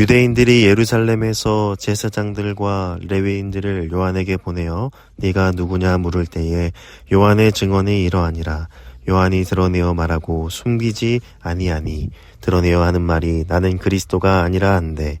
유대인들이 예루살렘에서 제사장들과 레위인들을 요한에게 보내어 네가 누구냐 물을 때에 요한의 증언이 이러하니라. 요한이 드러내어 말하고 숨기지 아니하니 드러내어 하는 말이 나는 그리스도가 아니라 한데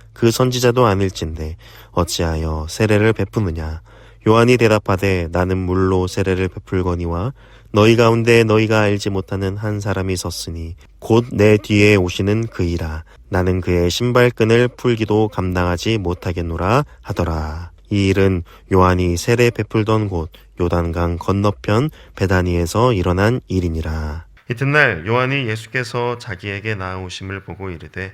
그 선지자도 아닐진데 어찌하여 세례를 베푸느냐? 요한이 대답하되 나는 물로 세례를 베풀거니와 너희 가운데 너희가 알지 못하는 한 사람이 섰으니 곧 내 뒤에 오시는 그이라. 나는 그의 신발끈을 풀기도 감당하지 못하겠노라 하더라. 이 일은 요한이 세례 베풀던 곳 요단강 건너편 베다니에서 일어난 일이니라. 이튿날 요한이 예수께서 자기에게 나아오심을 보고 이르되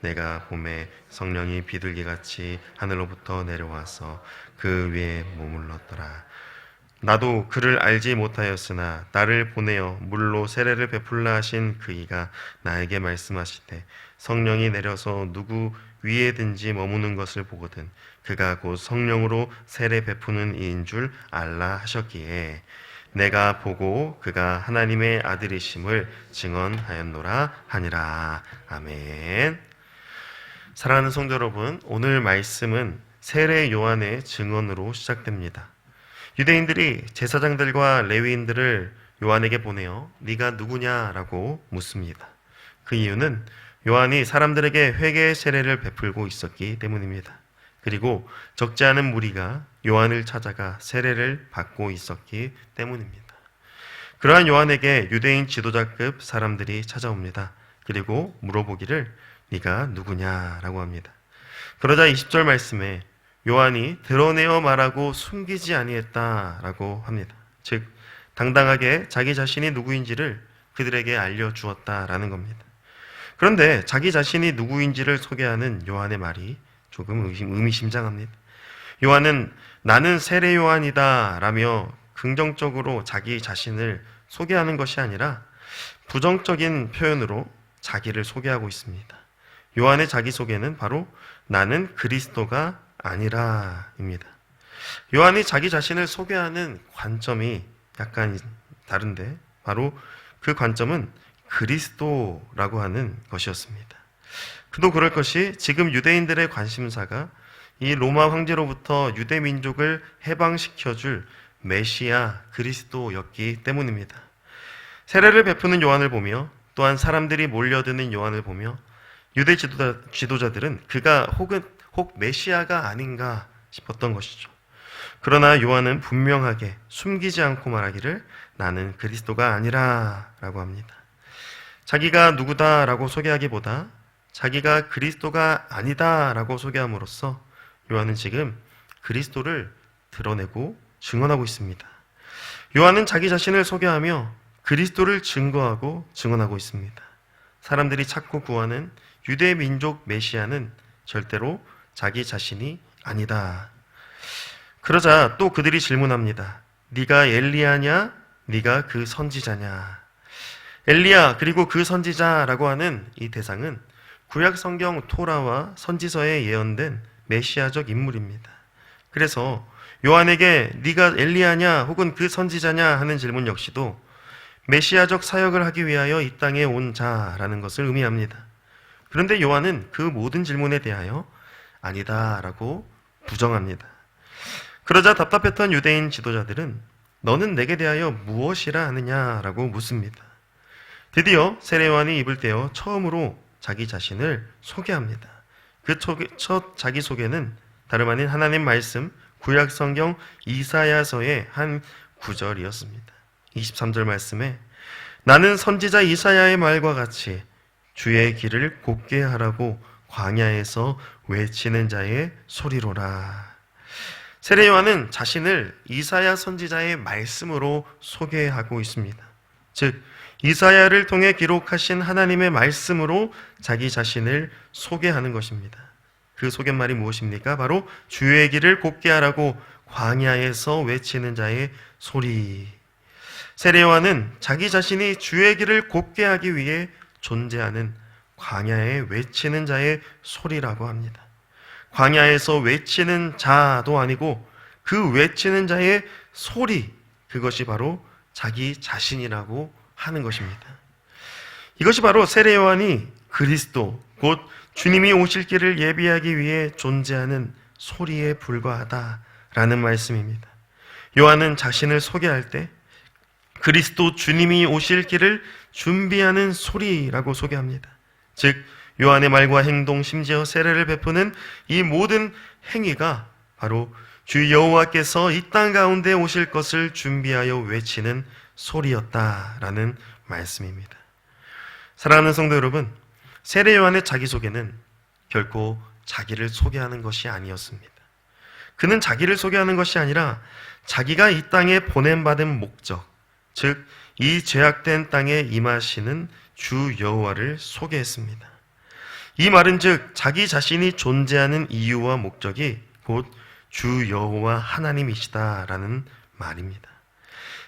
내가 봄에 성령이 비둘기같이 하늘로부터 내려와서 그 위에 머물렀더라 나도 그를 알지 못하였으나 나를 보내어 물로 세례를 베풀라 하신 그이가 나에게 말씀하시되 성령이 내려서 누구 위에든지 머무는 것을 보거든 그가 곧 성령으로 세례 베푸는 이인 줄 알라 하셨기에 내가 보고 그가 하나님의 아들이심을 증언하였노라 하니라 아멘. 사랑하는 성도 여러분, 오늘 말씀은 세례 요한의 증언으로 시작됩니다. 유대인들이 제사장들과 레위인들을 요한에게 보내어 네가 누구냐라고 묻습니다. 그 이유는 요한이 사람들에게 회개의 세례를 베풀고 있었기 때문입니다. 그리고 적지 않은 무리가 요한을 찾아가 세례를 받고 있었기 때문입니다. 그러한 요한에게 유대인 지도자급 사람들이 찾아옵니다. 그리고 물어보기를 네가 누구냐라고 합니다. 그러자 20절 말씀에 요한이 드러내어 말하고 숨기지 아니했다라고 합니다. 즉 당당하게 자기 자신이 누구인지를 그들에게 알려 주었다라는 겁니다. 그런데 자기 자신이 누구인지를 소개하는 요한의 말이 조금 의미심장합니다. 요한은 나는 세례 요한이다 라며 긍정적으로 자기 자신을 소개하는 것이 아니라 부정적인 표현으로 자기를 소개하고 있습니다. 요한의 자기소개는 바로 나는 그리스도가 아니라입니다. 요한이 자기 자신을 소개하는 관점이 약간 다른데 바로 그 관점은 그리스도라고 하는 것이었습니다. 그도 그럴 것이 지금 유대인들의 관심사가 이 로마 황제로부터 유대 민족을 해방시켜 줄 메시아 그리스도였기 때문입니다. 세례를 베푸는 요한을 보며 또한 사람들이 몰려드는 요한을 보며 유대 지도자, 지도자 들은 그가 혹은 혹 메시아가 아닌가 싶었던 것이죠. 그러나 요한은 분명하게 숨기지 않고 말하기를 나는 그리스도가 아니라 라고 합니다. 자기가 누구다라고 소개하기보다 자기가 그리스도가 아니다라고 소개함으로써 요한은 지금 그리스도를 드러내고 증언하고 있습니다. 요한은 자기 자신을 소개하며 그리스도를 증거하고 증언하고 있습니다. 사람들이 찾고 구하는 유대 민족 메시아는 절대로 자기 자신이 아니다. 그러자 또 그들이 질문합니다. 네가 엘리야냐? 네가 그 선지자냐? 엘리야 그리고 그 선지자라고 하는 이 대상은 구약 성경 토라와 선지서에 예언된 메시아적 인물입니다. 그래서 요한에게 네가 엘리야냐 혹은 그 선지자냐 하는 질문 역시도 메시아적 사역을 하기 위하여 이 땅에 온 자라는 것을 의미합니다. 그런데 요한은 그 모든 질문에 대하여 아니다라고 부정합니다. 그러자 답답했던 유대인 지도자들은 너는 내게 대하여 무엇이라 하느냐라고 묻습니다. 드디어 세례요한이 입을 떼어 처음으로 자기 자신을 소개합니다. 그 첫 자기 소개는 다름 아닌 하나님 말씀 구약 성경 이사야서의 한 구절이었습니다. 23절 말씀에 나는 선지자 이사야의 말과 같이 주의 길을 곱게 하라고 광야에서 외치는 자의 소리로라. 세례 요한은 자신을 이사야 선지자의 말씀으로 소개하고 있습니다. 즉 이사야를 통해 기록하신 하나님의 말씀으로 자기 자신을 소개하는 것입니다. 그 소개말이 무엇입니까? 바로 주의 길을 곱게 하라고 광야에서 외치는 자의 소리. 세례 요한은 자기 자신이 주의 길을 곱게 하기 위해 존재하는 광야에 외치는 자의 소리라고 합니다. 광야에서 외치는 자도 아니고 그 외치는 자의 소리, 그것이 바로 자기 자신이라고 하는 것입니다. 이것이 바로 세례요한이 그리스도, 곧 주님이 오실 길을 예비하기 위해 존재하는 소리에 불과하다라는 말씀입니다. 요한은 자신을 소개할 때 그리스도 주님이 오실 길을 준비하는 소리라고 소개합니다. 즉, 요한의 말과 행동, 심지어 세례를 베푸는 이 모든 행위가 바로 주 여호와께서 이 땅 가운데 오실 것을 준비하여 외치는 소리였다라는 말씀입니다. 사랑하는 성도 여러분, 세례 요한의 자기소개는 결코 자기를 소개하는 것이 아니었습니다. 그는 자기를 소개하는 것이 아니라 자기가 이 땅에 보냄받은 목적, 즉, 이 죄악된 땅에 임하시는 주 여호와를 소개했습니다. 이 말은 즉, 자기 자신이 존재하는 이유와 목적이 곧 주 여호와 하나님이시다라는 말입니다.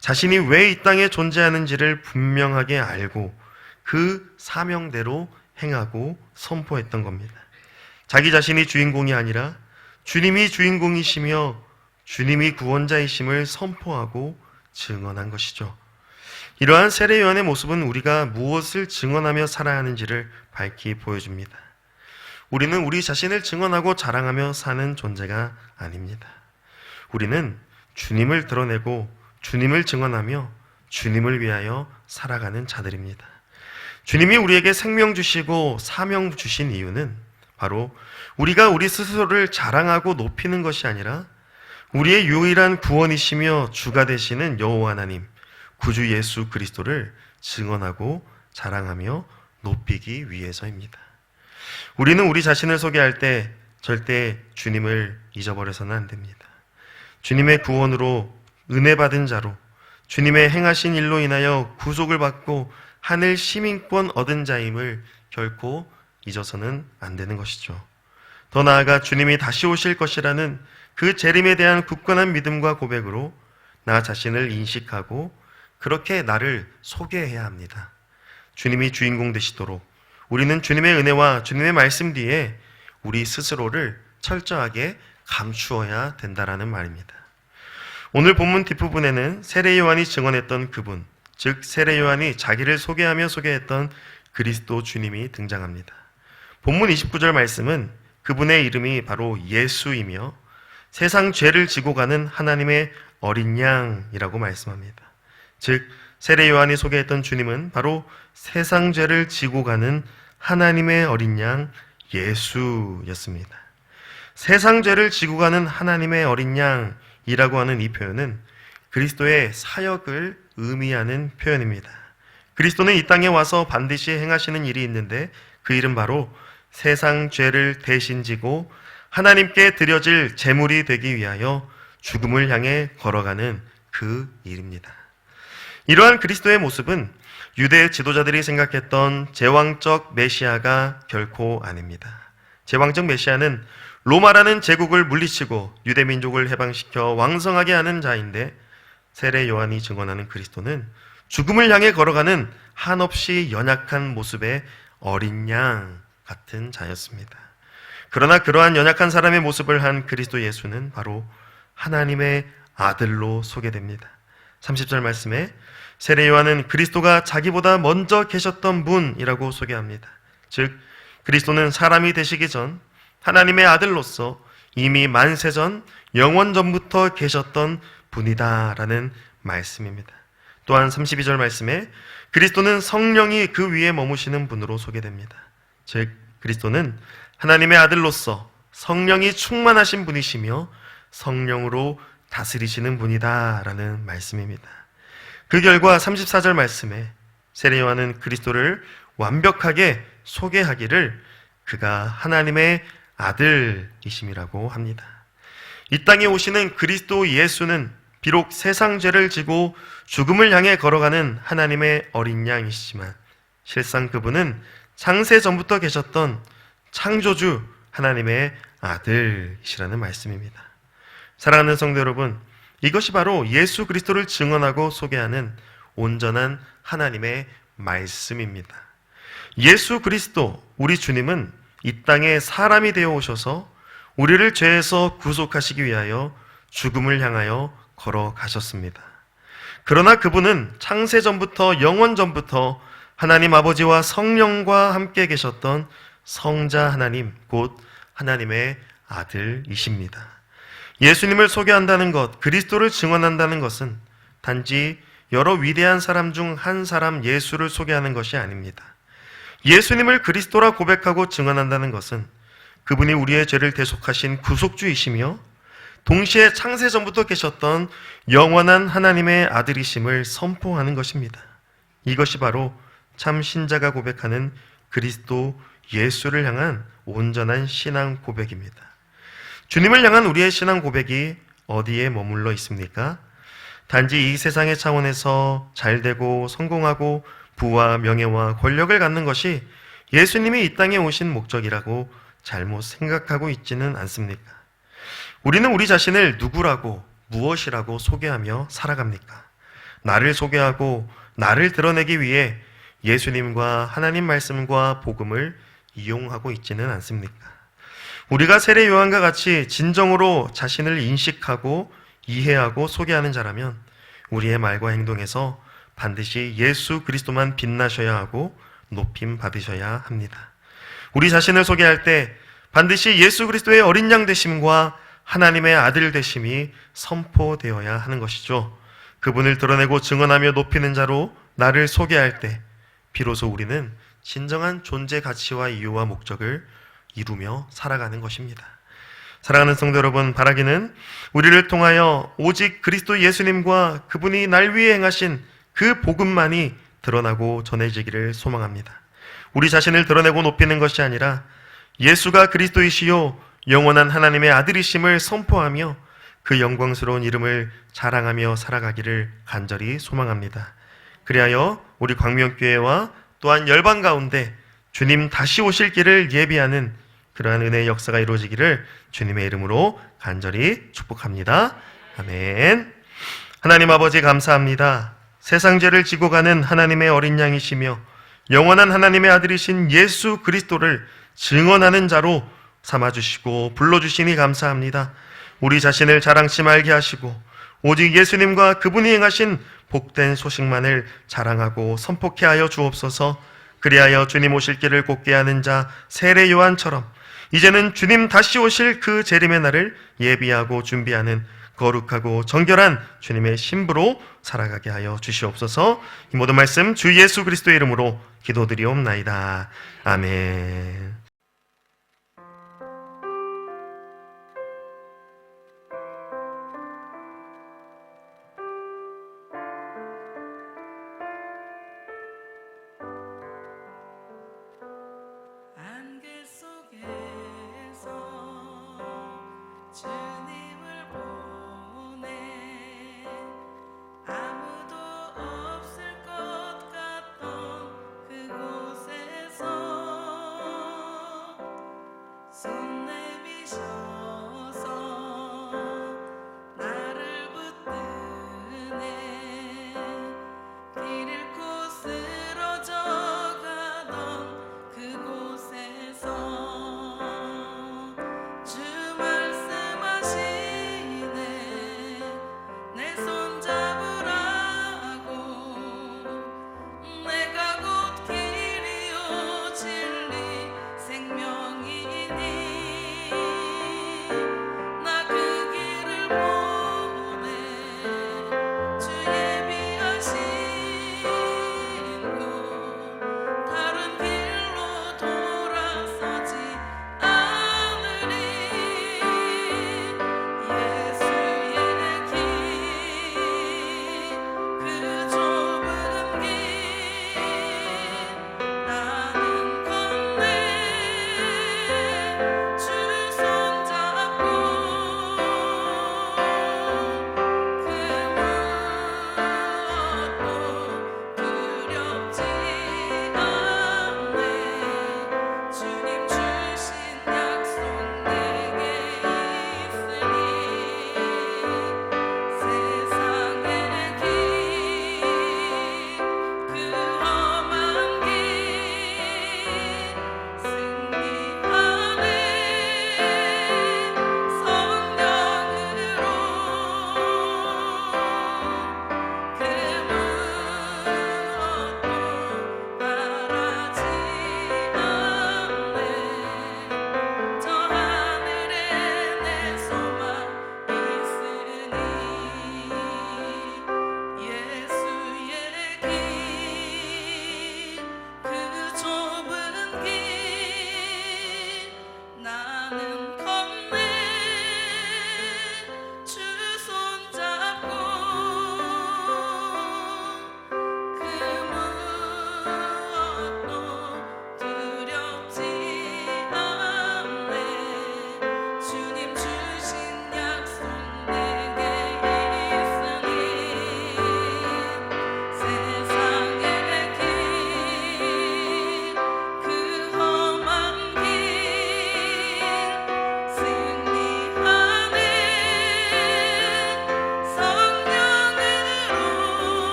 자신이 왜 이 땅에 존재하는지를 분명하게 알고 그 사명대로 행하고 선포했던 겁니다. 자기 자신이 주인공이 아니라 주님이 주인공이시며 주님이 구원자이심을 선포하고 증언한 것이죠. 이러한 세례 요한의 모습은 우리가 무엇을 증언하며 살아야 하는지를 밝히 보여줍니다. 우리는 우리 자신을 증언하고 자랑하며 사는 존재가 아닙니다. 우리는 주님을 드러내고 주님을 증언하며 주님을 위하여 살아가는 자들입니다. 주님이 우리에게 생명 주시고 사명 주신 이유는 바로 우리가 우리 스스로를 자랑하고 높이는 것이 아니라 우리의 유일한 구원이시며 주가 되시는 여호와 하나님, 구주 예수 그리스도를 증언하고 자랑하며 높이기 위해서입니다. 우리는 우리 자신을 소개할 때 절대 주님을 잊어버려서는 안 됩니다. 주님의 구원으로 은혜 받은 자로 주님의 행하신 일로 인하여 구속을 받고 하늘 시민권 얻은 자임을 결코 잊어서는 안 되는 것이죠. 더 나아가 주님이 다시 오실 것이라는 그 재림에 대한 굳건한 믿음과 고백으로 나 자신을 인식하고 그렇게 나를 소개해야 합니다. 주님이 주인공 되시도록 우리는 주님의 은혜와 주님의 말씀 뒤에 우리 스스로를 철저하게 감추어야 된다라는 말입니다. 오늘 본문 뒷부분에는 세례 요한이 증언했던 그분, 즉 세례 요한이 자기를 소개하며 소개했던 그리스도 주님이 등장합니다. 본문 29절 말씀은 그분의 이름이 바로 예수이며 세상 죄를 지고 가는 하나님의 어린 양이라고 말씀합니다. 즉 세례 요한이 소개했던 주님은 바로 세상 죄를 지고 가는 하나님의 어린 양 예수였습니다. 세상 죄를 지고 가는 하나님의 어린 양이라고 하는 이 표현은 그리스도의 사역을 의미하는 표현입니다. 그리스도는 이 땅에 와서 반드시 행하시는 일이 있는데 그 일은 바로 세상 죄를 대신 지고 하나님께 드려질 제물이 되기 위하여 죽음을 향해 걸어가는 그 일입니다. 이러한 그리스도의 모습은 유대 지도자들이 생각했던 제왕적 메시아가 결코 아닙니다. 제왕적 메시아는 로마라는 제국을 물리치고 유대 민족을 해방시켜 왕성하게 하는 자인데 세례 요한이 증언하는 그리스도는 죽음을 향해 걸어가는 한없이 연약한 모습의 어린 양 같은 자였습니다. 그러나 그러한 연약한 사람의 모습을 한 그리스도 예수는 바로 하나님의 아들로 소개됩니다. 30절 말씀에 세례 요한은 그리스도가 자기보다 먼저 계셨던 분이라고 소개합니다. 즉 그리스도는 사람이 되시기 전 하나님의 아들로서 이미 만세 전 영원 전부터 계셨던 분이다라는 말씀입니다. 또한 32절 말씀에 그리스도는 성령이 그 위에 머무시는 분으로 소개됩니다. 즉 그리스도는 하나님의 아들로서 성령이 충만하신 분이시며 성령으로 다스리시는 분이다라는 말씀입니다. 그 결과 34절 말씀에 세례 요한은 그리스도를 완벽하게 소개하기를 그가 하나님의 아들이심이라고 합니다. 이 땅에 오시는 그리스도 예수는 비록 세상 죄를 지고 죽음을 향해 걸어가는 하나님의 어린 양이시지만 실상 그분은 창세 전부터 계셨던 창조주 하나님의 아들이시라는 말씀입니다. 사랑하는 성도 여러분, 이것이 바로 예수 그리스도를 증언하고 소개하는 온전한 하나님의 말씀입니다. 예수 그리스도, 우리 주님은 이 땅에 사람이 되어 오셔서 우리를 죄에서 구속하시기 위하여 죽음을 향하여 걸어가셨습니다. 그러나 그분은 창세 전부터 영원 전부터 하나님 아버지와 성령과 함께 계셨던 성자 하나님, 곧 하나님의 아들이십니다. 예수님을 소개한다는 것, 그리스도를 증언한다는 것은 단지 여러 위대한 사람 중 한 사람 예수를 소개하는 것이 아닙니다. 예수님을 그리스도라 고백하고 증언한다는 것은 그분이 우리의 죄를 대속하신 구속주이시며 동시에 창세 전부터 계셨던 영원한 하나님의 아들이심을 선포하는 것입니다. 이것이 바로 참 신자가 고백하는 그리스도 예수를 향한 온전한 신앙 고백입니다. 주님을 향한 우리의 신앙 고백이 어디에 머물러 있습니까? 단지 이 세상의 차원에서 잘 되고 성공하고 부와 명예와 권력을 갖는 것이 예수님이 이 땅에 오신 목적이라고 잘못 생각하고 있지는 않습니까? 우리는 우리 자신을 누구라고 무엇이라고 소개하며 살아갑니까? 나를 소개하고 나를 드러내기 위해 예수님과 하나님 말씀과 복음을 이용하고 있지는 않습니까? 우리가 세례 요한과 같이 진정으로 자신을 인식하고 이해하고 소개하는 자라면 우리의 말과 행동에서 반드시 예수 그리스도만 빛나셔야 하고 높임 받으셔야 합니다. 우리 자신을 소개할 때 반드시 예수 그리스도의 어린 양 되심과 하나님의 아들 되심이 선포되어야 하는 것이죠. 그분을 드러내고 증언하며 높이는 자로 나를 소개할 때 비로소 우리는 진정한 존재 가치와 이유와 목적을 이루며 살아가는 것입니다. 사랑하는 성도 여러분, 바라기는 우리를 통하여 오직 그리스도 예수님과 그분이 날 위해 행하신 그 복음만이 드러나고 전해지기를 소망합니다. 우리 자신을 드러내고 높이는 것이 아니라 예수가 그리스도이시요 영원한 하나님의 아들이심을 선포하며 그 영광스러운 이름을 자랑하며 살아가기를 간절히 소망합니다. 그리하여 우리 광명교회와 또한 열방 가운데 주님 다시 오실 길을 예비하는 그러한 은혜의 역사가 이루어지기를 주님의 이름으로 간절히 축복합니다. 아멘. 하나님 아버지 감사합니다. 세상 죄를 지고 가는 하나님의 어린 양이시며 영원한 하나님의 아들이신 예수 그리스도를 증언하는 자로 삼아 주시고 불러 주시니 감사합니다. 우리 자신을 자랑치 말게 하시고 오직 예수님과 그분이 행하신 복된 소식만을 자랑하고 선포케 하여 주옵소서 그리하여 주님 오실 길을 곱게 하는 자 세례 요한처럼 이제는 주님 다시 오실 그 재림의 날을 예비하고 준비하는 거룩하고 정결한 주님의 신부로 살아가게 하여 주시옵소서. 이 모든 말씀 주 예수 그리스도의 이름으로 기도드리옵나이다. 아멘.